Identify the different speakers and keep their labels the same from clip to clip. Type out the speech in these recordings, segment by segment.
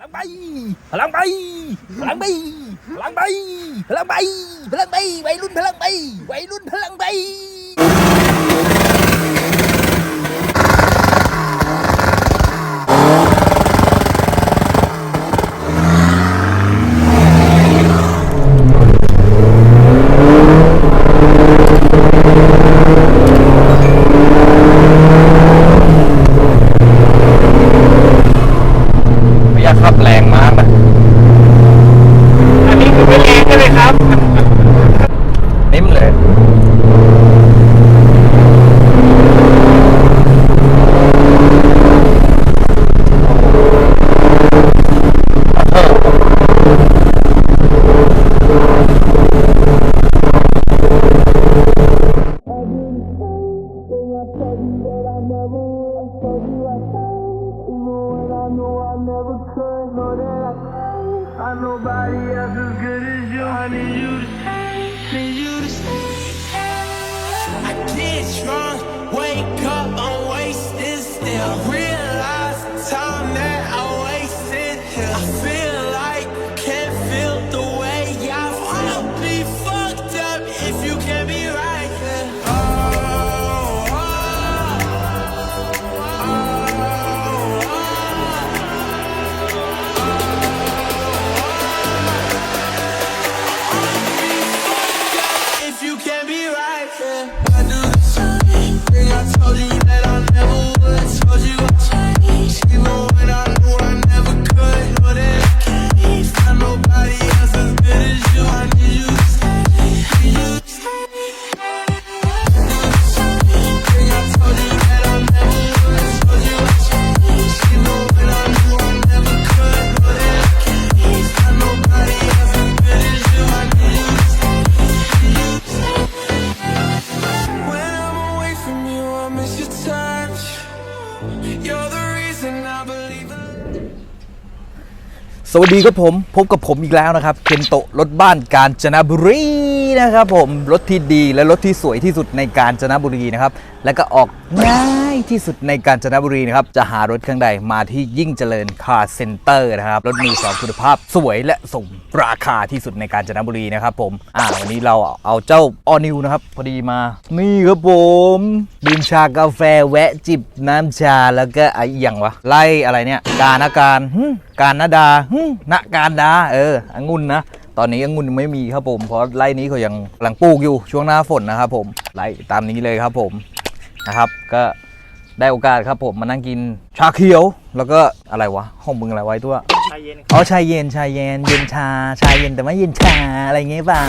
Speaker 1: ลังใบพลังใบพลังใบพลังใบพลังใบพลังใบวัยรุ่นพลังใบวัยรุ่นพลังใบ
Speaker 2: Nobody else as good as you. I need you to stay, need you to stay.
Speaker 3: I get drunk, wake up, I'm wasted still.
Speaker 1: สวัสดีครับผม พบกับผมอีกแล้วนะครับ เคนโตะรถบ้านกาญจนบุรี นะครับผมรถที่ดีและรถที่สวยที่สุดในกาญจนบุรีนะครับและก็ออกง่ายที่สุดในกาญจนบุรีนะครับจะหารถเครื่องใดมาที่ยิ่งเจริญคาร์เซ็นเตอร์นะครับรถมือสองคุณภาพสวยและสมราคาที่สุดในกาญจนบุรีนะครับผมอ่าวันนี้เราเอาเจ้าออนิวนะครับพอดีมา นี่ครับผมดื่มชากาแฟแวะจิบน้ำชาแล้วก็ไอ้อย่างวะไล่อะไรเนี่ยการนาการหึการนาดาหึณการดาเออองุ่นนะ ตอนนี้องุ่นยังไม่มีครับผม เพราะไร่นี้เขายังกำลังปลูกอยู่ช่วงหน้าฝนนะครับผมไล่ตามนี้เลยครับผมนะครับ ก็ได้โอกาสครับผมมานั่งกินชาเขียว แล้วก็อะไรวะห้องมึงอะไรไว้ตัว
Speaker 4: ชายเย็น
Speaker 1: อ๋อชายเย็นชายเย็นเย็นชาชายเย็นแต่ไม่เย็นชาอะไรเงี้ยเปล่า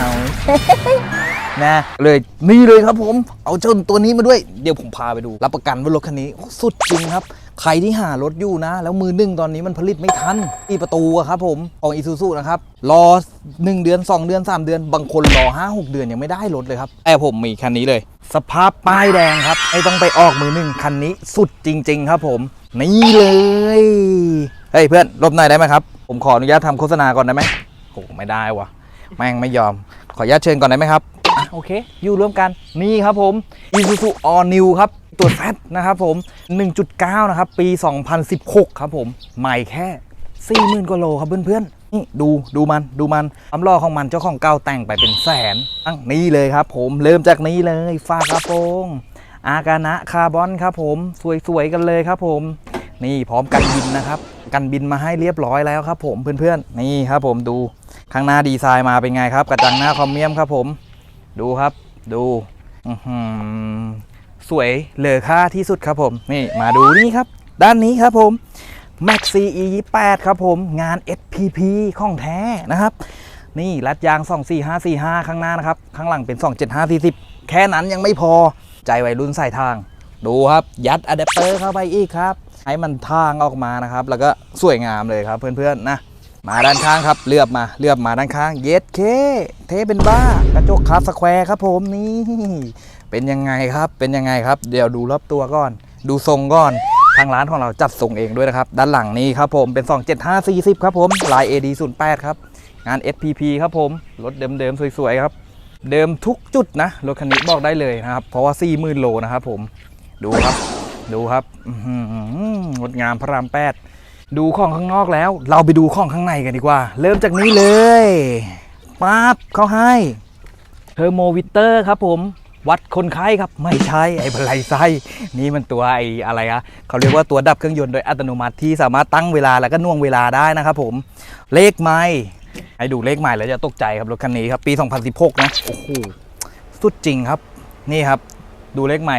Speaker 1: นะเลยนี่เลยครับผม เอาเจ้าตัวนี้มาด้วย เดี๋ยวผมพาไปดู รับประกันว่ารถคันนี้โอ้สุดจริงครับ ใครที่หารถอยู่นะ แล้วมือหนึ่งตอนนี้มันผลิตไม่ทันที่ประตูครับผมของอีซูซูนะครับ รอ 1 เดือน 2 เดือน 3 เดือน บางคนรอ 5 6 เดือนยังไม่ได้รถเลยครับแต่ผมมีคันนี้เลย สภาพป้ายแดงครับไม่ต้องไปออกมือหนึ่งคันนี้สุดจริง ๆ ครับผม นี่เลยเฮ้ยเพื่อนลบหน่อยได้ไหมครับผมขออนุญาตทำโฆษณาก่อนได้ไหมโอ้ไม่ได้วะแม่งไม่ยอม ขออนุญาตเชิญก่อนได้ไหมครับโอเค อยู่ร่วมกันนี่ครับผม Isuzu All New ครับ ตัวแซดนะครับผม 1.9 นะครับ ปี 2016 ครับผม ใหม่แค่ 40,000กว่าโลครับเพื่อนๆ นี่ดูดูมันดูมันความล่อของมันเจ้าของเก่าแต่งไปเป็นแสนตั้งนี่เลยครับผมเริ่มจากนี้เลยฝากระโปรงอากานะคาร์บอนครับผม สวยๆกันเลยครับผม นี่พร้อมกันบินนะครับ กันบินมาให้เรียบร้อยแล้วครับผมเพื่อนๆ นี่ครับผมดูข้างหน้าดีไซน์มาเป็นไงครับ กระจังหน้าคอมเมียมครับผม ดูครับ ดูอื้อหือ สวยเหลือค่าที่สุดครับผมนี่มาดูนี่ครับ ด้านนี้ครับผม Max CE 28 ครับผมงาน SPP ของแท้นะครับนี่รัดยาง 24545 ข้างหน้านะครับ ข้างหลังเป็น 27540 แค่นั้นยังไม่พอใจวัยรุ่นใส่ทาง ดูครับ ยัดอะแดปเตอร์เข้าไปอีกครับ ให้มันทางออกมานะครับ แล้วก็สวยงามเลยครับเพื่อนๆนะ มาด้านข้างครับ เลือบมาเลือบมาด้านข้าง เย็ดเค เทเป็นบ้ากระจกคาสแควร์ครับผมนี่ เป็นยังไงครับ เป็นยังไงครับ เดี๋ยวดูรอบตัวก่อน ดูทรงก่อน ทางร้านของเราจัดส่งเองด้วยนะครับ ด้านหลังนี้ครับผมเป็น 27540 ครับผม ลาย AD 08ครับ งาน SPP ครับผม รถเดิมๆสวยๆครับ เดิมทุกจุดนะ รถคันนี้บอกได้เลยนะครับ เพราะว่า40,000โลนะครับผม ดูครับ ดูครับอื้อหืองดงามพระราม8ดูของข้างนอกแล้ว เราไปดูของข้างในกันดีกว่า เริ่มจากนี้เลยปั๊บเขาให้เทอร์โมวิเตอร์ครับผม วัดคนไข้ครับไม่ใช่ไอ้บันไลไส้นี่มันตัวไอ้อะไรอะเขาเรียกว่าตัวดับเครื่องยนต์โดยอัตโนมัติที่สามารถตั้งเวลาแล้วก็น่วงเวลาได้นะครับผมเลขไม้ให้ดูเลขไม้แล้วจะตกใจครับรถคันนี้ครับปี 2016 นะโอ้โหสุดจริงครับ นี่ครับ ดูเลขไม้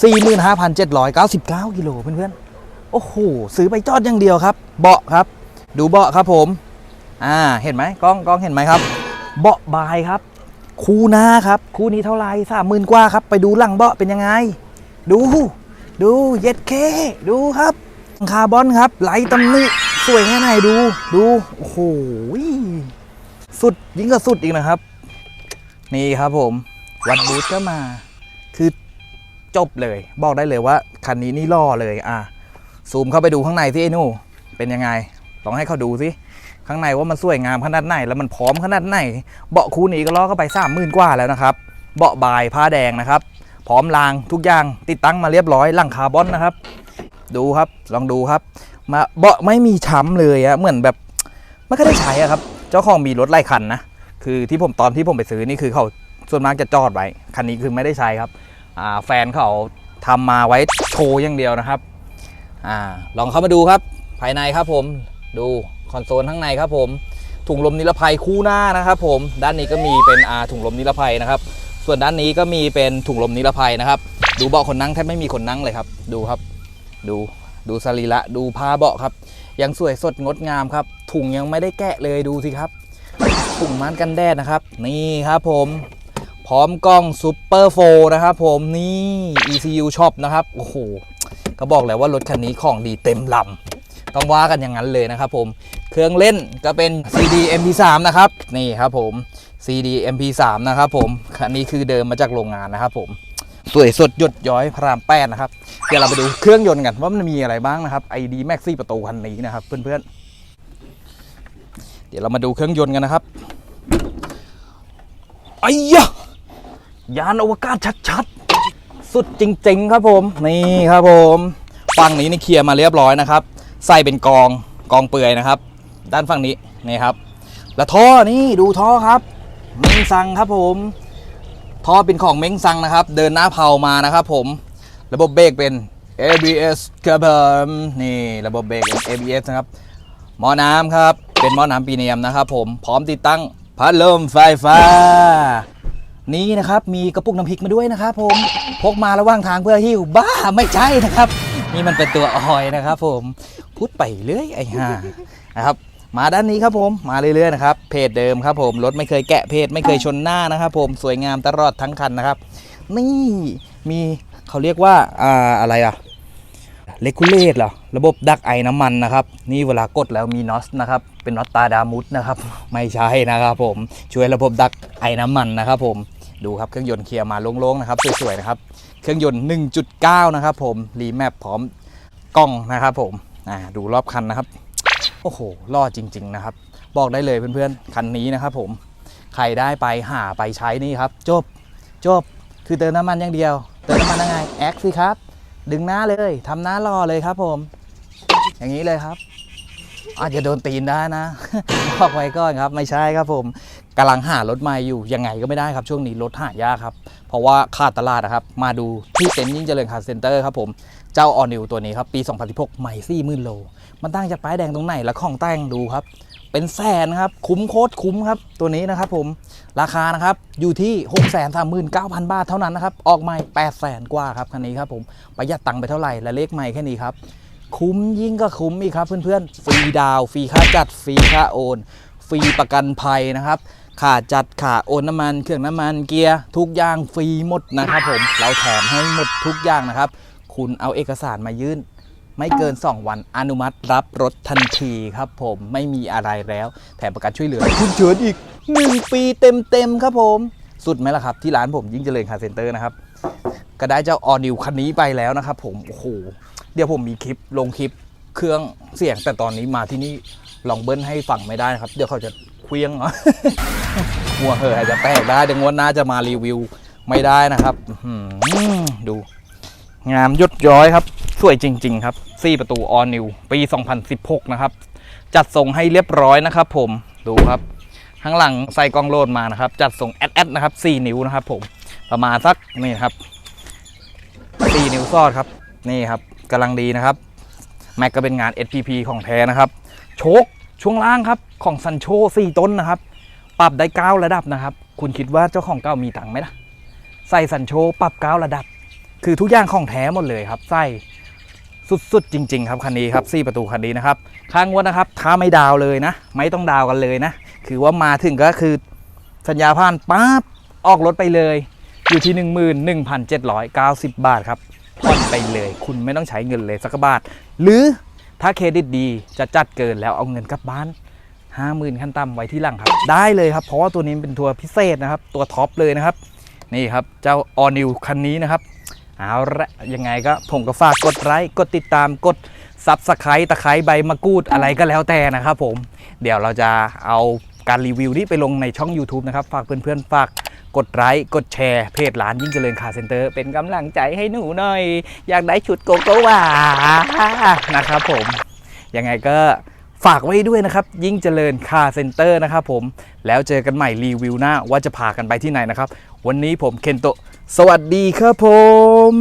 Speaker 1: 45,799 กิโลเพื่อนๆ โอ้โหซื้อไปจอดอย่างเดียวครับ เบาะครับ ดูเบาะครับผม อ่า เห็นไหมกล้องกล้องเห็นไหมครับ เบาะบายครับ คู่หน้าครับ คู่นี้เท่าไหร่สามหมื่นกว่าครับ ไปดูหลังเบาะเป็นยังไง ดู ดูเย็ดเค ดูครับคาร์บอนครับ ไหลตำหนิสวยแค่ไหนดูดูโอ้โหสุดยิ่งกว่าสุดอีกนะครับ นี่ครับผม วัดบูธก็มา คือจบเลย บอกได้เลยว่า คันนี้นี่ล่อเลยอะซูมเข้าไปดูข้างในสิไอ้นูเป็นยังไงลองให้เขาดูสิ ข้างในว่ามันสวยงามขนาดไหนแล้วมันพร้อมขนาดไหน เบาะคู่นี้ก็ล้อเข้าไปสามหมื่นกว่าแล้วนะครับ เบาะบายผ้าแดงนะครับ พร้อมรางทุกอย่างติดตั้งมาเรียบร้อยหลังคาร์บอนนะครับ ดูครับลองดูครับ มาเบาะไม่มีช้ำเลยอะเหมือนแบบไม่ค่อยได้ใช้อะครับ เจ้าของมีรถไล่คันนะคือที่ผมตอนที่ผมไปซื้อนี่คือเขาส่วนมากจะจอดไว้คันนี้คือไม่ได้ใช้ครับแฟนเขาทำมาไว้โชว์อย่างเดียวนะครับอลองเข้ามาดูครับ ภายในครับผม ดูคอนโซลข้างในครับผมถุงลมนิรภัยคู่หน้านะครับผมด้านนี้ก็มีเป็นอาถุงลมนิรภัยนะครับ ส่วนด้านนี้ก็มีเป็นถุงลมนิรภัยนะครับ ดูเบาะคนนั่งแทบไม่มีคนนั่งเลยครับ ดูครับ ดูดูสรีระดูผ้าเบาะครับ ยังสวยสดงดงามครับ ถุงยังไม่ได้แกะเลยดูสิครับถุงมันกันแดดนะครับ นี่ครับผมพร้อมกล้องซูเปอร์โฟนะครับผมนี่ ECU Shop นะครับ โอ้โห ก็บอกแล้วว่ารถคันนี้ของดีเต็มลำ ต้องว่ากันอย่างนั้นเลยนะครับผมเครื่องเล่นก็เป็น CD MP3 นะครับนี่ครับผม CD MP3 นะครับผมคันนี้คือเดิมมาจากโรงงานนะครับผมสวยสดหยดย้อยพรามแปดนะครับเดี๋ยวเราไปดูเครื่องยนต์กันว่ามันมีอะไรบ้างนะครับ ID Max 4ประตูคันนี้นะครับเพื่อนๆ เดี๋ยวเรามาดูเครื่องยนต์กันนะครับไอ้ยะยานอวกาศชัดๆ สุดจริง ๆ ครับผม นี่ครับผม ฝั่งนี้นี่เคลียร์มาเรียบร้อยนะครับ ใส่เป็นกองกองเปลือยนะครับ ด้านฝั่งนี้นี่ครับ แล้วท่อนี่ดูท่อครับ เม้งซังครับผมท่อเป็นของเม้งซังนะครับ เดินหน้าเผามานะครับผมระบบเบรกเป็น ABS ครับผมนี่ระบบเบรกเป็น ABS นะครับหม้อน้ำครับ เป็นหม้อน้ำปีเนียมนะครับผมพร้อมติดตั้งพัดลมไฟฟ้า นี่นะครับมีกระปุกน้ำพริกมาด้วยนะครับผมพกมาระหว่างทางเพื่อหิ้วบ้าไม่ใช่นะครับ นี่มันเป็นตัวออยนะครับ ผมพูดไปเรื่อยไอ้ห่านะครับ มาด้านนี้ครับผมมาเรื่อยๆนะครับเพจเดิมครับ ผมรถไม่เคยแกะเพจไม่เคยชนหน้านะครับผมสวยงามตลอดทั้งคันนะครับ นี่มีเขาเรียกว่าอ่าอะไรอะเลกูเลตเหรอระบบดักไอน้ำมันนะครับ นี่เวลากดแล้วมีน็อตนะครับ เป็นน็อตตาดามุดนะครับ ไม่ใช่นะครับ ผมช่วยระบบดักไอน้ำมันนะครับ ผม ดูครับเครื่องยนต์เคลียร์มาโล่งๆนะครับสวยๆนะครับเครื่องยนต์ 1.9 นะครับผมรีแมปพร้อมกล้องนะครับผมดูรอบคันนะครับ โอ้โหล่อจริง ๆ นะครับ บอกได้เลยเพื่อนๆคันนี้นะครับผมใครได้ไปหาไปใช้นี่ครับ จบจบคือเติมน้ำมันอย่างเดียว เติมน้ำมันยังไงแอคสิครับ ดึงหน้าเลยทำหน้ารอเลยครับผม อย่างนี้เลยครับอาจจะโดนตีนได้นะบอกไว้ก่อนครับ ไม่ใช่ครับผม กำลังหารถใหม่อยู่ยังไงก็ไม่ได้ครับช่วงนี้รถหายากครับ เพราะว่าขาดตลาดนะครับ มาดูที่เต็นท์ยิ่งเจริญคาร์เซ็นเตอร์ครับผม เจ้าออนิวตัวนี้ครับ ปี 2016ใหม่40,000โล มันตั้งจากป้ายแดงตรงไหนและของแต่งดูครับ เป็นแสนครับ คุ้มโคตรคุ้มครับ ตัวนี้นะครับผมราคานะครับอยู่ที่ 639,000 บาทเท่านั้นนะครับออกใหม่800,000กว่าครับคันนี้ครับผมประหยัดตังค์ไปเท่าไหร่และเลขใหม่แค่นี้ครับคุ้มยิ่งก็คุ้มอีกครับเพื่อนๆฟรีดาวฟรีค่าจัดฟรีค่าโอนฟรีประกันภัยนะครับ ค่าจัดค่าโอนน้ำมัน เครื่องน้ำมันเกียร์ทุกอย่างฟรีหมดนะครับผมเราแถมให้หมดทุกอย่างนะครับ คุณเอาเอกสารมายื่น ไม่เกิน 2 วันอนุมัติรับรถทันทีครับผมไม่มีอะไรแล้ว แถมประกันช่วยเหลือคุณเฉินอีก 1 ปีเต็มๆครับผม สุดไหมล่ะครับ ที่ร้านผมยิ่งเจริญคาร์เซ็นเตอร์นะครับก็ได้เจ้าออนิวคันนี้ไปแล้วนะครับผมโอ้โหเดี๋ยวผมมีคลิปลงคลิปเครื่องเสียงแต่ตอนนี้มาที่นี่ลองเบิ้ลให้ฟังไม่ได้นะครับ เดี๋ยวเขาจะ เคลี้ยงหัวเหออาจจะแตกได้เดี๋ยวงวดหน้าจะมารีวิวไม่ได้นะครับดู งามยดย้อยครับ สวยจริง ๆ ครับ4ประตู All New ปี 2016 นะครับ จัดส่งให้เรียบร้อยนะครับ ผมดูครับข้างหลังใส่กล้องโลดมานะครับ จัดส่งแอดแอดนะครับ 4 นิ้วนะครับ ผมประมาณสักนี่ครับ 4 นิ้วซอดครับ นี่ครับกำลังดีนะครับ แม็กก็เป็นงาน SPP ของแท้นะครับ โชค ช่วงล่างครับของซันโช4ต้นนะครับ ปรับได้ 9 ระดับนะครับ คุณคิดว่าเจ้าของเก่ามีตังค์ไหมล่ะ ใส่ซันโชปรับ 9 ระดับ คือทุกอย่างของแท้หมดเลยครับใส่สุดๆจริง ๆ ครับคันนี้ครับ4ประตูคันนี้นะครับข้างงวดนะครับถ้าไม่ดาวเลยนะ ไม่ต้องดาวกันเลยนะ คือว่ามาถึงก็คือสัญญาผ่านปั๊บออกรถไปเลย อยู่ที่ 11,790 บาทครับผ่อนไปเลย คุณไม่ต้องใช้เงินเลยสักบาท หรือ ถ้าเครดิตดีจะจัดเกินแล้วเอาเงินกลับบ้าน50,000ขั้นต่ำไว้ที่หลังครับ ได้เลยครับ เพราะว่าตัวนี้เป็นตัวพิเศษนะครับ ตัวท็อปเลยนะครับ นี่ครับ เจ้าออนิวคันนี้นะครับเอาละยังไงก็ผมก็ฝากกดไลค์กดติดตามกดซับสไครต์ตะไคร้ใบมะกรูดอะไรก็แล้วแต่นะครับผม เดี๋ยวเราจะเอา การรีวิวนี้ไปลงในช่อง YouTube นะครับ ฝากเพื่อนๆ ฝากกดไลค์กดแชร์เพจร้านยิ่งเจริญคาร์เซ็นเตอร์ เป็นกำลังใจให้หนูหน่อย อยากได้ชุดโกโก้วานะครับผม ยังไงก็ฝากไว้ด้วยนะครับ ยิ่งเจริญคาร์เซ็นเตอร์นะครับผม แล้วเจอกันใหม่รีวิวหน้าว่าจะพากันไปที่ไหนนะครับ วันนี้ผมเคนโตสวัสดีครับผม